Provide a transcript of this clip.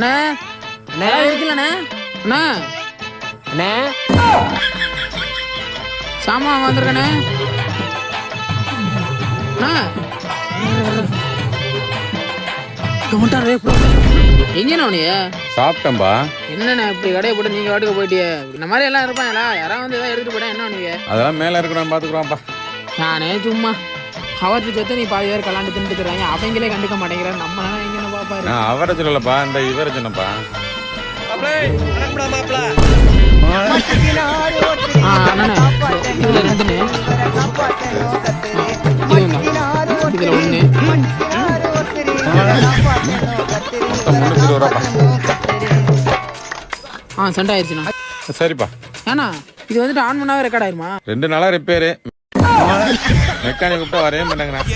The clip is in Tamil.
அண்ணா. அண்ணா. இருக்குல்லண்ணே அண்ணா. அண்ணே. சாமான் வந்திருக்கண்ணே. அண்ணா. எங்கண்ணா உனிய சாப்பிட்டேன்பா. என்னண்ணே இப்படி கடையை போட்டு நீங்க வாட்டுக்கு போயிட்டியே? இந்த மாதிரி எல்லாம் இருப்பாங்களா? யாராவது வந்து ஏதாவது எடுத்துட்டு போட்டா என்ன பண்ணுவீங்க அதெல்லாம் மேலே இருக்கிறோம் பார்த்துக்குறோம்ப்பா நானே சும்மா. அவருக்கு சேர்த்து நீ பாதி பேர் கலாண்டு தின்னுட்டுக்கிறாங்க அவங்களே கண்டுக்க மாட்டேங்கிறாங்க. நம்ம எங்கன்னு நான் அவரை சொல்லலப்பா இந்த இவரை சொன்னப்பா இதுல ஒண்ணா? ஆ சண்டை ஆயிடுச்சுண்ணா சரிப்பா. ஏண்ணா இது வந்துட்டு ஆன் பண்ணாவே ரெக்கார்ட் ஆயிருமா? ரெண்டு நாளாக ரிப்பேரு மெக்கானிக் கூப்பிட்டா வரவே மாட்டேங்கிறேன்.